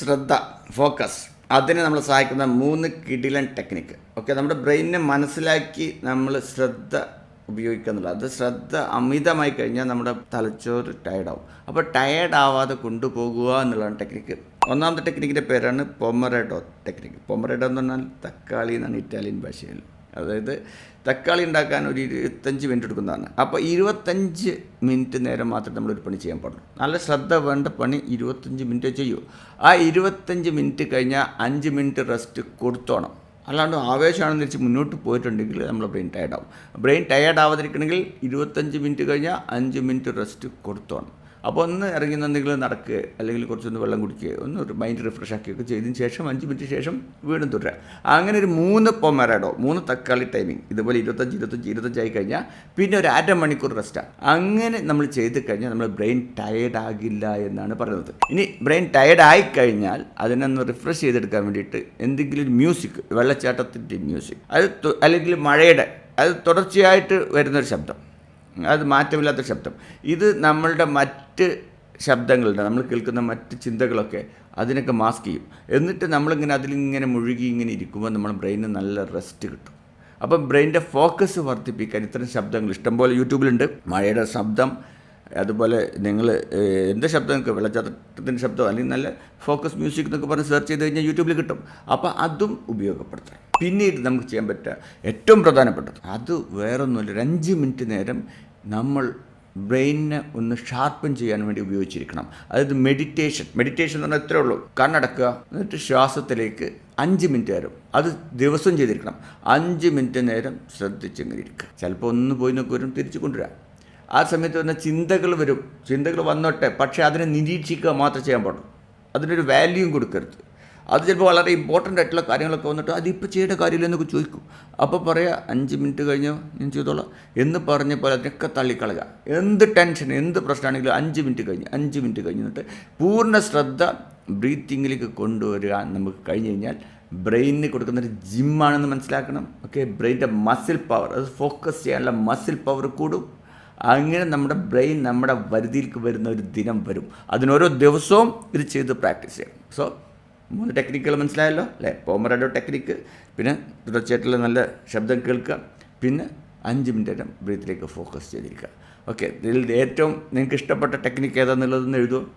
ശ്രദ്ധ ഫോക്കസ് അതിനെ നമ്മൾ സഹായിക്കുന്ന മൂന്ന് കിടിലൻ ടെക്നിക്ക് ഓക്കെ നമ്മുടെ ബ്രെയിനിനെ മനസ്സിലാക്കി നമ്മൾ ശ്രദ്ധ ഉപയോഗിക്കുക എന്നുള്ളത്. അത് ശ്രദ്ധ അമിതമായി കഴിഞ്ഞാൽ നമ്മുടെ തലച്ചോറ് ടയർഡാവും അപ്പോൾ ടയേർഡ് ആവാതെ കൊണ്ടുപോകുക എന്നുള്ളതാണ് ടെക്നിക്ക് ഒന്നാമത്തെ ടെക്നിക്കിന്റെ പേരാണ് പൊമറേഡോ ടെക്നിക്ക് പൊമറേഡോ എന്ന് പറഞ്ഞാൽ തക്കാളി എന്നാണ് ഇറ്റാലിയൻ ഭാഷയിൽ. അതായത് തക്കാളി ഉണ്ടാക്കാൻ ഒരു ഇരുപത്തഞ്ച് മിനിറ്റ് എടുക്കുന്നതാണ്. അപ്പോൾ ഇരുപത്തഞ്ച് മിനിറ്റ് നേരം മാത്രമേ നമ്മൾ ഒരു പണി ചെയ്യാൻ പാടുള്ളൂ. നല്ല ശ്രദ്ധ വേണ്ട പണി ഇരുപത്തഞ്ച് മിനിറ്റ് ചെയ്യൂ. ആ ഇരുപത്തഞ്ച് മിനിറ്റ് കഴിഞ്ഞാൽ അഞ്ച് മിനിറ്റ് റെസ്റ്റ് കൊടുത്തോണം. അല്ലാണ്ട് ആവേശമാണെന്ന് വെച്ച് മുന്നോട്ട് പോയിട്ടുണ്ടെങ്കിൽ നമ്മൾ ബ്രെയിൻ ടയർഡാവും ബ്രെയിൻ ടയർഡ് ആവാതിരിക്കണമെങ്കിൽ ഇരുപത്തഞ്ച് മിനിറ്റ് കഴിഞ്ഞാൽ അഞ്ച് മിനിറ്റ് റെസ്റ്റ് കൊടുത്തോണം. അപ്പോൾ ഒന്ന് ഇറങ്ങുന്ന എന്തെങ്കിലും നടക്കുക അല്ലെങ്കിൽ കുറച്ചൊന്ന് വെള്ളം കുടിക്കുക ഒന്ന് മൈൻഡ് റിഫ്രഷ് ആക്കിയൊക്കെ ചെയ്തതിന് ശേഷം അഞ്ച് മിനിറ്റ് ശേഷം വീണ്ടും തുടരുക അങ്ങനെ ഒരു മൂന്ന് പൊമറാഡോ മൂന്ന് തക്കാളി ടൈമിംഗ് ഇതുപോലെ ഇരുപത്തഞ്ച് ഇരുപത്തഞ്ച് ഇരുപത്തഞ്ചായി കഴിഞ്ഞാൽ പിന്നെ ഒരു അര മണിക്കൂർ റെസ്റ്റാണ് അങ്ങനെ നമ്മൾ ചെയ്ത് കഴിഞ്ഞാൽ നമ്മൾ ബ്രെയിൻ ടയേർഡ് ആകില്ല എന്നാണ് പറയുന്നത്. ഇനി ബ്രെയിൻ ടയേർഡ് ആയി കഴിഞ്ഞാൽ അതിനൊന്ന് റിഫ്രഷ് ചെയ്തെടുക്കാൻ വേണ്ടിയിട്ട് എന്തെങ്കിലും ഒരു മ്യൂസിക് വെള്ളച്ചാട്ടത്തിന്റെ മ്യൂസിക് അത് അല്ലെങ്കിൽ മഴയുടെ അത് തുടർച്ചയായിട്ട് വരുന്നൊരു ശബ്ദം. അത് മാറ്റമില്ലാത്ത ശബ്ദം. ഇത് നമ്മളുടെ മറ്റ് ശബ്ദങ്ങളുണ്ട്. നമ്മൾ കേൾക്കുന്ന മറ്റ് ചിന്തകളൊക്കെ അതിനൊക്കെ മാസ്ക് ചെയ്യും. എന്നിട്ട് നമ്മളിങ്ങനെ അതിലിങ്ങനെ മുഴുകി ഇങ്ങനെ ഇരിക്കുമ്പോൾ നമ്മുടെ ബ്രെയിനിന് നല്ല റെസ്റ്റ് കിട്ടും. അപ്പം ബ്രെയിനിന്റെ ഫോക്കസ് വർദ്ധിപ്പിക്കാൻ ഇത്തരം ശബ്ദങ്ങൾ ഇഷ്ടംപോലെ യൂട്യൂബിലുണ്ട്. മഴയുടെ ശബ്ദം അതുപോലെ നിങ്ങൾ എന്ത് ശബ്ദം നിങ്ങൾക്ക് വെള്ളച്ചാട്ടത്തിന്റെ ശബ്ദം അല്ലെങ്കിൽ നല്ല ഫോക്കസ് മ്യൂസിക് എന്നൊക്കെ പറഞ്ഞ് സെർച്ച് ചെയ്ത് കഴിഞ്ഞാൽ യൂട്യൂബിൽ കിട്ടും. അപ്പോൾ അതും ഉപയോഗപ്പെടുത്താം. പിന്നീട് നമുക്ക് ചെയ്യാൻ പറ്റുക ഏറ്റവും പ്രധാനപ്പെട്ടത് അത് വേറൊന്നുമില്ല ഒരു അഞ്ച് മിനിറ്റ് നേരം നമ്മൾ ബ്രെയിനിനെ ഒന്ന് ഷാർപ്പൻ ചെയ്യാൻ വേണ്ടി ഉപയോഗിച്ചിരിക്കണം. അതായത് മെഡിറ്റേഷൻ. മെഡിറ്റേഷൻ എന്ന് പറഞ്ഞാൽ ഇത്രേ ഉള്ളൂ. കണ്ണടക്കുക എന്നിട്ട് ശ്വാസത്തിലേക്ക് അഞ്ച് മിനിറ്റ് നേരം അത് ദിവസം ചെയ്തിരിക്കണം. അഞ്ച് മിനിറ്റ് നേരം ശ്രദ്ധിച്ചെങ്ങനെ ഇരിക്കുക. ചിലപ്പോൾ ഒന്ന് പോയി നോക്കുവരും തിരിച്ചു കൊണ്ടുവരാം. ആ സമയത്ത് വരുന്ന ചിന്തകൾ വരും. ചിന്തകൾ വന്നോട്ടെ. പക്ഷേ അതിനെ നിരീക്ഷിക്കുക മാത്രം ചെയ്യാൻ പാടുള്ളൂ. അതിനൊരു വാല്യൂം കൊടുക്കരുത്. അത് ചിലപ്പോൾ വളരെ ഇമ്പോർട്ടന്റ് ആയിട്ടുള്ള കാര്യങ്ങളൊക്കെ വന്നിട്ട് അതിപ്പോൾ ചെയ്യേണ്ട കാര്യമില്ല എന്നൊക്കെ ചോദിക്കും. അപ്പോൾ പറയാം അഞ്ച് മിനിറ്റ് കഴിഞ്ഞോ? ഞാൻ ചെയ്തോളാം. എന്ന് പറഞ്ഞ പോലെ അതിനൊക്കെ തള്ളിക്കളയുക. എന്ത് ടെൻഷൻ എന്ത് പ്രശ്നമാണെങ്കിലും അഞ്ച് മിനിറ്റ് കഴിഞ്ഞ് അഞ്ച് മിനിറ്റ് കഴിഞ്ഞ് എന്നിട്ട് പൂർണ ശ്രദ്ധ ബ്രീത്തിങ്ങിലേക്ക് കൊണ്ടുവരിക നമുക്ക് കഴിഞ്ഞ് കഴിഞ്ഞാൽ ബ്രെയിനിന് കൊടുക്കുന്ന ഒരു ജിമ്മാണെന്ന് മനസ്സിലാക്കണം. ഓക്കെ ബ്രെയിന്റെ മസിൽ പവർ അത് ഫോക്കസ് ചെയ്യാനുള്ള മസിൽ പവർ കൂടും. അങ്ങനെ നമ്മുടെ ബ്രെയിൻ നമ്മുടെ വരുതിയിലേക്ക് വരുന്ന ഒരു ദിനം വരും. അതിനോരോ ദിവസവും ഇത് ചെയ്ത് പ്രാക്ടീസ് ചെയ്യണം സോ മൂന്ന് ടെക്നിക്കുകൾ മനസ്സിലായല്ലോ അല്ലേ? പോമറഡോ ടെക്നിക്ക് പിന്നെ തുടർച്ചയായിട്ടുള്ള നല്ല ശബ്ദം കേൾക്കുക പിന്നെ അഞ്ച് മിനിറ്റ് നേരം ബ്രീത്തിലേക്ക് ഫോക്കസ് ചെയ്തിരിക്കുക. ഓക്കെ ഇതിൽ ഏറ്റവും നിങ്ങൾക്ക് ഇഷ്ടപ്പെട്ട ടെക്നിക്ക് ഏതാണെന്നുള്ളതെന്ന് എഴുതുമോ